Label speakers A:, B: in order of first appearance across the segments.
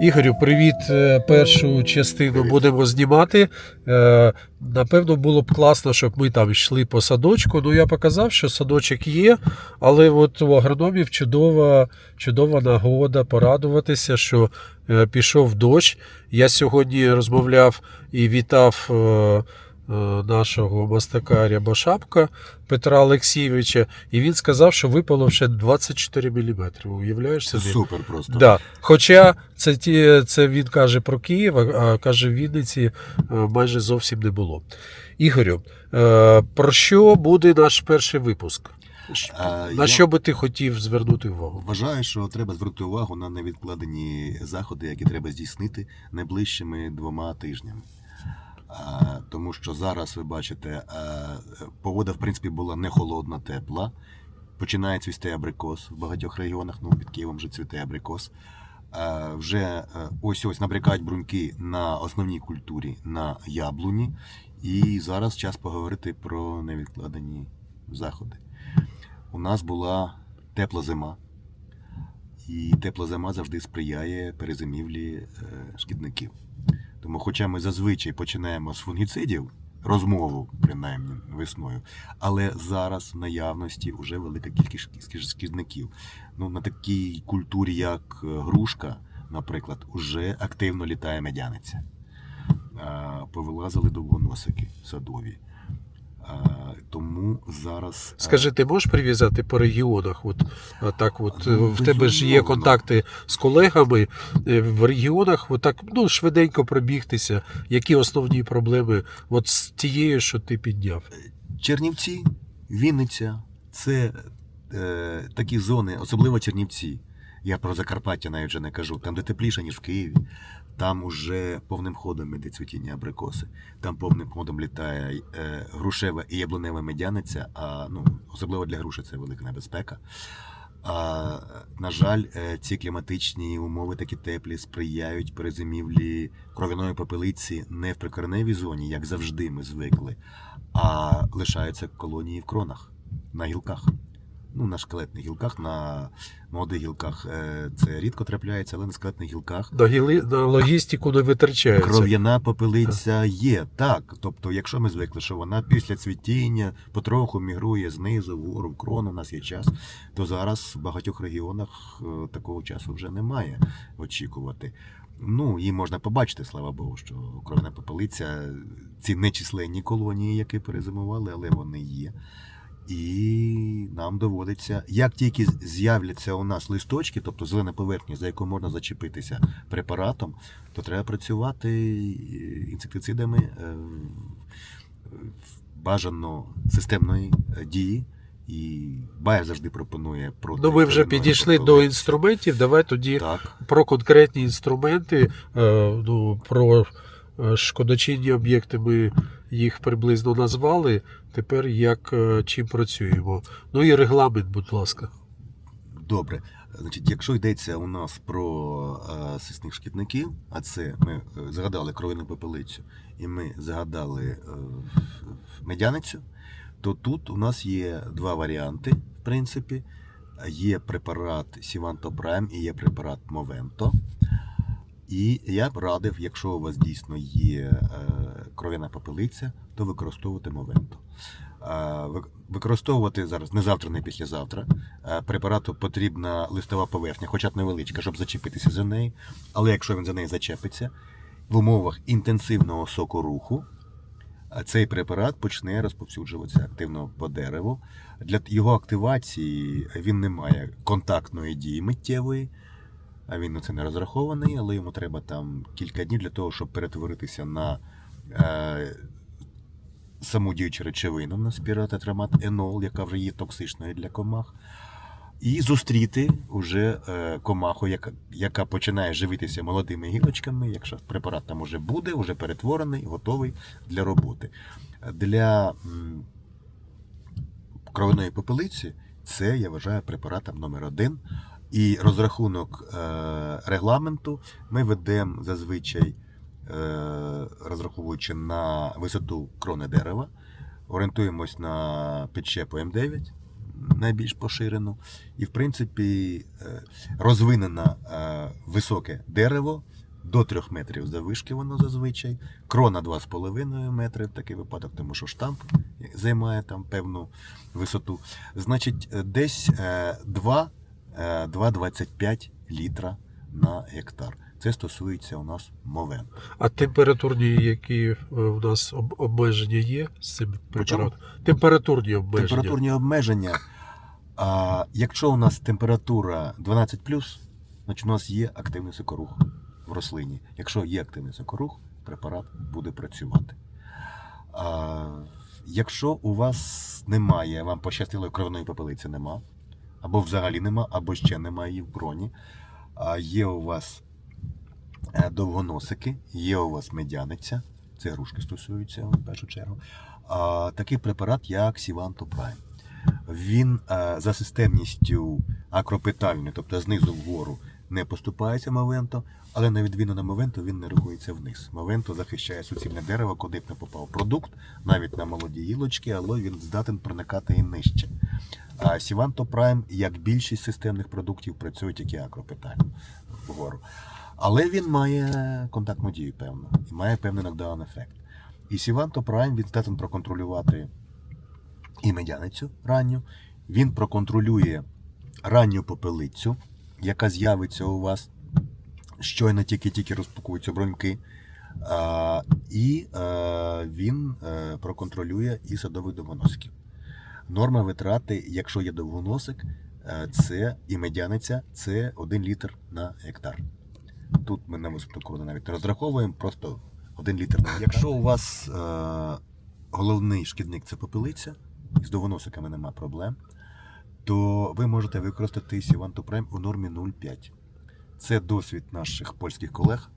A: Ігорю, привіт. Е, Першу частину будемо знімати. Е, Напевно, було б класно, щоб ми там йшли по садочку. Ну, я показав, що садочок є, але от у агрономів чудова, чудова нагода порадуватися, що е, пішов дощ. Я сьогодні розмовляв і вітав нашого мастака Рябошапка Петра Олексійовича, і він сказав, що випало вже 24 мм. Уявляєш собі?
B: супер просто.
A: Да. Хоча це, ті, це він каже про Київ, а а каже, в Вінниці е, майже зовсім не було. Ігорю, е, про що буде наш перший випуск? На що би ти хотів звернути увагу?
B: Вважаю, що треба звернути увагу на невідкладені заходи, які треба здійснити найближчими двома тижнями. Тому що зараз ви бачите, погода в принципі була не холодна, тепла. Починає цвісти абрикос в багатьох регіонах. Ну, під Києвом вже цвіте абрикос. Вже ось ось набрякають бруньки на основній культурі на яблуні. І зараз час поговорити про невідкладені заходи. У нас була тепла зима, і тепла зима завжди сприяє перезимівлі е, шкідників. Тому, хоча ми зазвичай починаємо з фунгіцидів, розмову, принаймні весною, але зараз в наявності вже велика кількість шкі- шкідників. Ну, на такій культурі, як е, грушка, наприклад, вже активно літає медяниця. Повилазили довгоносики садові. Тому зараз. е,
A: Скажи, ти можеш прив'язати по регіонах? От так, от е,
B: Ну,
A: в тебе ж є контакти з колегами е, в регіонах. От так ну швиденько пробігтися. Які основні проблеми от з тією, що ти підняв?
B: Чернівці, Вінниця це е, такі зони, особливо Чернівці. Я про Закарпаття навіть вже не кажу. Там, де тепліше, ніж в Києві, там уже повним ходом іде цвітіння абрикоси. Там повним ходом літає е, грушева і яблунева медяниця, а ну, особливо для груші це велика небезпека. А, на жаль, е, ці кліматичні умови такі теплі сприяють перезимівлі кров'яної попелиці не в прикореневій зоні, як завжди ми звикли, а лишаються колонії в кронах на гілках. Ну, на шкелетних гілках, на молодих гілках е, це рідко трапляється, але на скелетних гілках
A: На, гіли, на логістику не витрачається.
B: Кров'яна попелиця є, так. Тобто, якщо ми звикли, що вона після цвітіння потроху мігрує знизу, вгору, в крону, у нас є час, то зараз в багатьох регіонах е, такого часу вже немає очікувати. Ну, її можна побачити, слава Богу, що кров'яна попелиця, ці нечисленні колонії, які перезимували, але вони є. І нам доводиться, як тільки з'являться у нас листочки, тобто зелена поверхня, за яку можна зачепитися препаратом, то треба працювати інсектицидами е, бажано системної е, дії. І Байер завжди пропонує проти.
A: Ну, ми вже підійшли до інструментів. Давай тоді
B: Так.
A: про конкретні інструменти, е, ну, про е, шкодочинні об'єкти ми їх приблизно назвали. Тепер як е, чим працюємо. Ну і регламент, будь ласка.
B: Добре. Значить, якщо йдеться у нас про е, сисних шкідників, а це ми е, згадали кров'яну попелицю, і ми згадали е, медяницю, то тут у нас є два варіанти, в принципі. Є препарат Сіванто Прайм і є препарат Мовенто. І я б радив, якщо у вас дійсно є е, кров'яна попелиця, то використовувати Мовенто. Е, Використовувати зараз не завтра, не післязавтра. Е, Препарату потрібна листова поверхня, хоча б невеличка, щоб зачепитися за неї. Але якщо він за неї зачепиться, в умовах інтенсивного сокоруху цей препарат почне розповсюджуватися активно по дереву. Для його активації він не має контактної дії миттєвої, а він на це не розрахований, але йому треба там кілька днів для того, щоб перетворитися на е, саму діючу речовину на спіротетрамат енол, яка вже є токсичною для комах. І зустріти вже е, комаху, яка, яка починає живитися молодими гілочками. Якщо препарат там уже буде, вже перетворений, готовий для роботи. Для кровяної попелиці це, я вважаю, препаратом номер один. І розрахунок е, регламенту ми ведемо зазвичай, е, розраховуючи на висоту крони дерева, орієнтуємось на підщепу М9, найбільш поширену. І, в принципі, е, розвинено високе дерево до 3 метрів завишки воно зазвичай. Крона 2,5 метри в такий випадок, тому що штамп займає там певну висоту. Значить, десь е, 2, е, 2,25 літра на гектар. Це стосується у нас мовен.
A: А температурні, які е, у нас обмеження є з цим препаратом? Температурні обмеження.
B: Температурні обмеження. А, якщо у нас температура 12 значить у нас є активний сокорух в рослині. Якщо є активний сокорух, препарат буде працювати. А, якщо у вас немає, вам пощастило кровної попелиці нема, або взагалі нема, або ще немає її в броні, є у вас е, довгоносики, є у вас медяниця, це грушки стосуються в першу чергу. Такий препарат, як Сіванто Прайм. Він е, за системністю акропитальної, тобто знизу вгору, не поступається Мовенто, але на відміну на Мовенто він не рухається вниз. Мовенто захищає суцільне дерево, куди б не попав продукт, навіть на молоді гілочки, але він здатен проникати і нижче. А Сіванто Прайм, як більшість системних продуктів, працює тільки акропитально вгору. Але він має контактну дію, певно, і має певний нокдаун ефект. І Сіванто Прайм він здатен проконтролювати і медяницю ранню. Він проконтролює ранню попелицю, яка з'явиться у вас щойно тільки-тільки розпакуються броньки. А, і е, він е, проконтролює і садових довгоносиків. Норма витрати, якщо є довгоносик, е, це і медяниця це 1 літр на гектар. Тут ми на висоту навіть розраховуємо, просто 1 літр на гектар. Якщо у вас е, головний шкідник це попелиця, з довгоносиками нема проблем, то ви можете використати Сівантопрем у нормі 0,5. Це досвід наших польських колег.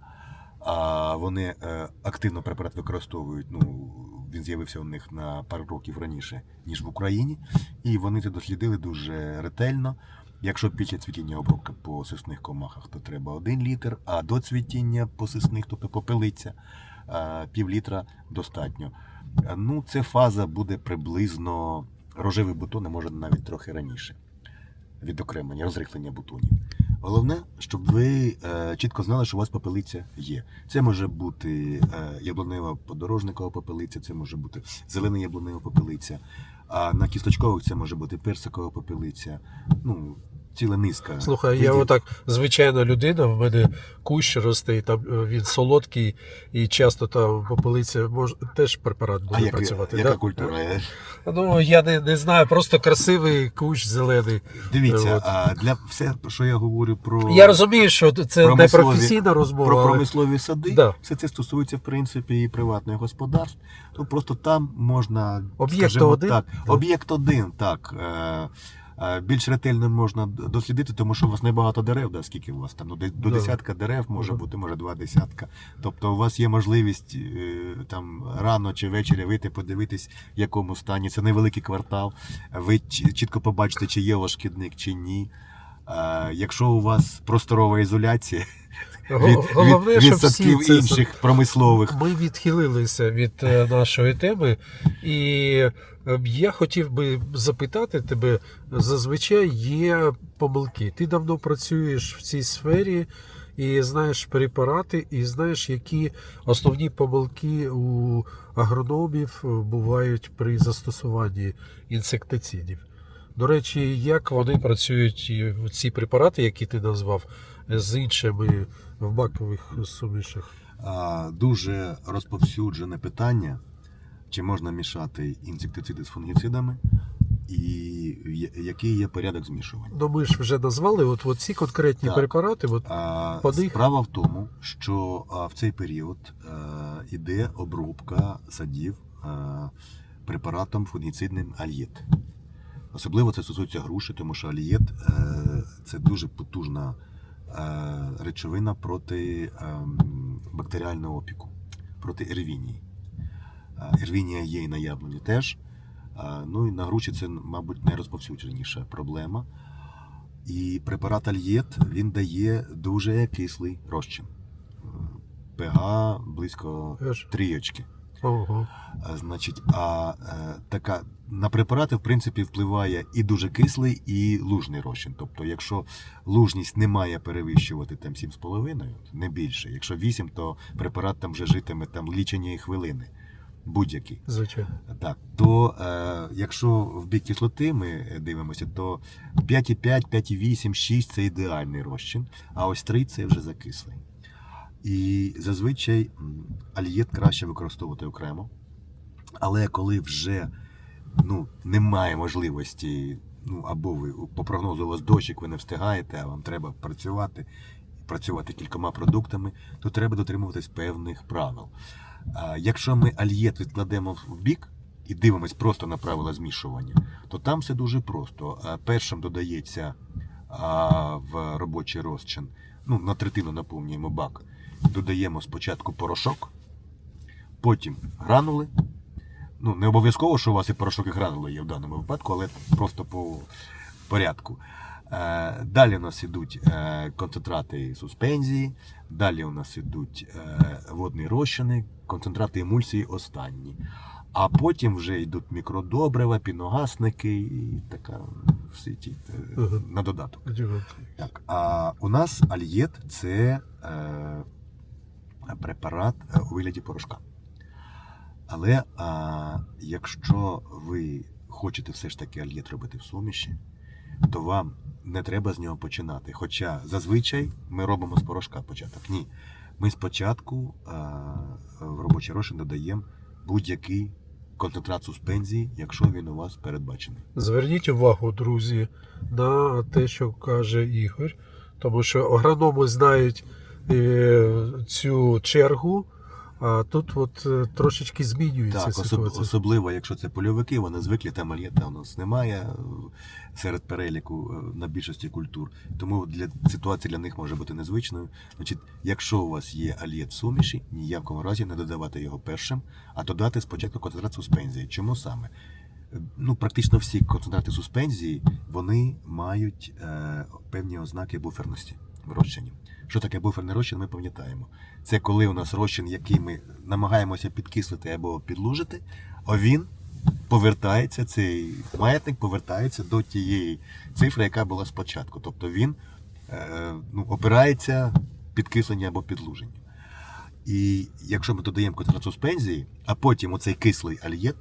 B: А вони е, активно препарат використовують. Ну, він з'явився у них на пару років раніше, ніж в Україні. І вони це дослідили дуже ретельно. Якщо після цвітіння обробка по сисних комахах, то треба 1 літр, а до цвітіння по сисних, тобто попелиця, пів літра достатньо. Ну, це фаза буде приблизно рожевий бутон, а може навіть трохи раніше. Відокремлення, розрихлення бутонів. Головне, щоб ви е, чітко знали, що у вас попелиця є. Це може бути е, яблунева подорожникова попелиця, це може бути зелена яблунева попелиця, а на кісточкових це може бути персикова попелиця. Ну, ціла низка.
A: Слухай, я отак звичайна людина, в мене кущ росте, і там е, він солодкий, і часто там попелиця може теж препарат
B: а
A: буде
B: як,
A: працювати.
B: яка
A: да?
B: культура? Е,
A: Ну я не, не знаю, просто красивий кущ зелений.
B: Дивіться,
A: От.
B: а для все, що я говорю про.
A: Я розумію, що це не професійна розмова.
B: Про
A: але-
B: промислові сади,
A: Да.
B: все це стосується в принципі і приватних господарств. То просто там можна
A: Об'єкт один?
B: так,
A: Да.
B: об'єкт один, так. Е, Більш ретельно можна дослідити, тому що у вас небагато дерев, да, скільки у вас там ну, до десятка дерев може бути, може два десятка. Тобто у вас є можливість е, там рано чи ввечері вийти, подивитись, в якому стані. Це невеликий квартал. Ви чітко побачите, чи є у вас шкідник, чи ні. Е, Якщо у вас просторова ізоляція, від,
A: Головне,
B: від, від садків
A: всі це
B: інших промислових.
A: Ми відхилилися від е, нашої теми, і е, я хотів би запитати тебе: зазвичай є помилки. Ти давно працюєш в цій сфері і знаєш препарати, і знаєш, які основні помилки у агрономів е, бувають при застосуванні інсектицидів. До речі, як вони працюють ці препарати, які ти назвав, з іншими в макових сумішах?
B: Дуже розповсюджене питання, чи можна мішати інсектициди з фунгіцидами, і який є порядок змішування.
A: Ну, ми ж вже назвали от, от ці конкретні
B: Так.
A: препарати. От,
B: А? Справа в тому, що в цей період а, іде обробка садів а, препаратом фунгіцидним альєт. Особливо це стосується груші, тому що альєт е, це дуже потужна е, речовина проти ем, бактеріального опіку, проти ервінії. Е, Ервінія є і на яблуні теж. Е, Ну і на груші це, мабуть, найрозповсюдженіша проблема. І препарат Альєт він дає дуже кислий розчин. Е, ПГ близько
A: Теж. Ого.
B: А, Значить, а е, така на препарати, в принципі, впливає і дуже кислий, і лужний розчин. Тобто, якщо лужність не має перевищувати там 7,5, не більше. Якщо 8, то препарат там вже житиме там лічені хвилини. Будь-які.
A: Звичайно.
B: Так, то е, якщо в бік кислоти ми дивимося, то 5,5, 5,8, 6 це ідеальний розчин, а ось 3 це вже закислий. І зазвичай альєт краще використовувати окремо. Але коли вже ну, немає можливості, ну або ви по прогнозу у вас дощик, ви не встигаєте, а вам треба працювати, працювати кількома продуктами, то треба дотримуватись певних правил. А Якщо ми альєт відкладемо в бік і дивимось просто на правила змішування, то там все дуже просто. Першим додається в робочий розчин, ну, на третину наповнюємо бак, додаємо спочатку порошок, потім гранули. Ну, не обов'язково, що у вас і порошок, і гранули є в даному випадку, але просто по порядку. Е, Далі у нас ідуть е, концентрати суспензії, далі у нас ідуть е, водні розчини, концентрати емульсії останні. А потім вже йдуть мікродобрива, піногасники і така всі ті на додаток. Так, а у нас альєт це препарат е, у вигляді порошка. Але а, якщо ви хочете все ж таки альєт робити в суміші, то вам не треба з нього починати. Хоча зазвичай ми робимо з порошка початок. Ні. Ми спочатку а, в робочий розчин додаємо будь-який концентрат суспензії, якщо він у вас передбачений.
A: Зверніть увагу, друзі, на те, що каже Ігор, тому що агрономи знають цю чергу, а тут от е, трошечки змінюється
B: Так, особ-
A: ситуація.
B: особливо, якщо це польовики, вони звикли, там альєта у нас немає е, серед переліку е, на більшості культур. Тому для ситуація для них може бути незвичною. Значить, якщо у вас є альєт в суміші, ні в якому разі не додавати його першим, а додати спочатку концентрат суспензії. Чому саме? Е, Ну, практично всі концентрати суспензії вони мають е, певні ознаки буферності в розчині. Що таке буферний розчин, ми пам'ятаємо. Це коли у нас розчин, який ми намагаємося підкислити або підлужити, а він повертається, цей маятник повертається до тієї цифри, яка була спочатку. Тобто він е, ну, опирається підкисленню або підлуженню. І якщо ми додаємо концентрат суспензії, а потім оцей кислий альєт,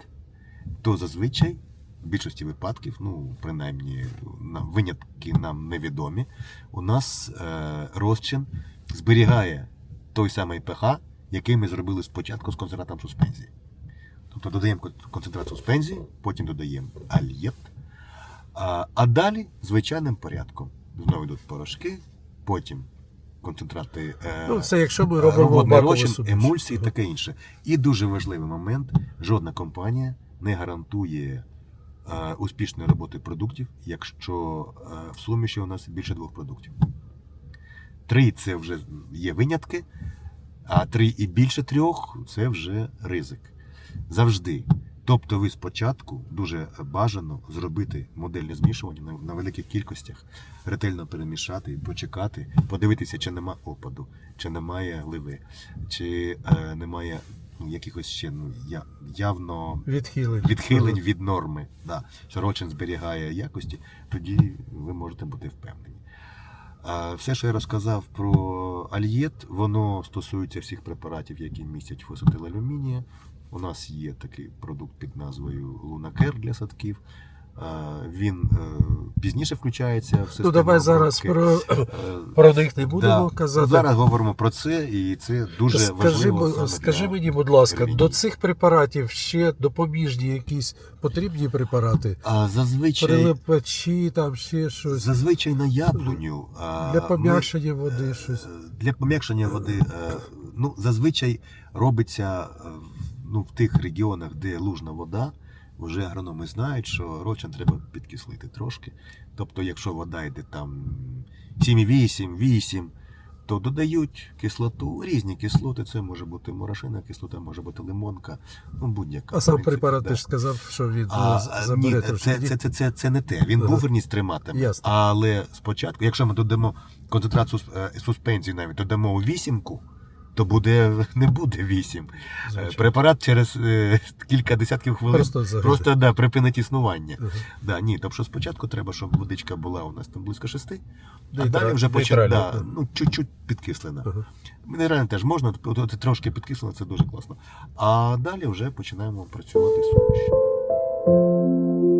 B: то зазвичай в більшості випадків, ну принаймні нам винятки нам невідомі, у нас е, розчин зберігає той самий pH, який ми зробили спочатку з концентратом суспензії. Тобто додаємо концентрат суспензії, потім додаємо альєт, а, а далі звичайним порядком. Знову йдуть порошки, потім концентрати. Е,
A: Ну, це якщо ми робимо
B: розчин, емульсії і таке інше. І дуже важливий момент: жодна компанія не гарантує успішної роботи продуктів, якщо е, в суміші у нас більше двох продуктів. Три це вже є винятки, а три і більше трьох це вже ризик. Завжди. Тобто ви спочатку дуже бажано зробити модельне змішування на, на великих кількостях, ретельно перемішати, почекати, подивитися, чи нема опаду, чи немає ливи, чи е, немає ну, якихось ще ну, я, явно
A: Відхилень.
B: відхилень від норми. Да. Що рочин зберігає якості, тоді ви можете бути впевнені. А все, що я розказав про альєт, воно стосується всіх препаратів, які містять фосфатилалюмінія. У нас є такий продукт під назвою Лунакер для садків. Він е, пізніше включається в систему.
A: Ну давай зараз про,
B: Е,
A: про них не будемо
B: да.
A: казати.
B: Зараз говоримо про це, і це дуже
A: Скажи,
B: важливо. саме
A: скажи мені, будь ласка,
B: керівників.
A: до цих препаратів ще допоміжні якісь потрібні препарати?
B: А зазвичай
A: Прилипачі, там ще щось.
B: Зазвичай на яблуню.
A: Для пом'якшення води
B: е,
A: щось.
B: Для пом'якшення води. Ну, зазвичай робиться ну, в тих регіонах, де лужна вода. Вже агрономи знають, що розчин треба підкислити трошки. Тобто, якщо вода йде там 7,8, 8, то додають кислоту, різні кислоти. Це може бути морошина кислота, може бути лимонка, ну будь-яка.
A: А сам препарат ти ж сказав, що він
B: А, ні, це, це, це, це, це не те. Він
A: Ага.
B: буферність триматиме.
A: Ясно.
B: Але спочатку, якщо ми додамо концентрат е, суспензії навіть додамо у вісімку, то буде не буде 8.
A: Звичайно.
B: Препарат через е, кілька десятків хвилин
A: Просто
B: просто да, припинить існування.
A: Ага.
B: Да, ні, тобто спочатку треба, щоб водичка була у нас там близько 6, а далі вже почати да, ну, чуть-чуть підкислена.
A: Ага.
B: Мінеральне теж можна, трошки підкислено, це дуже класно. А далі вже починаємо працювати з сумішю.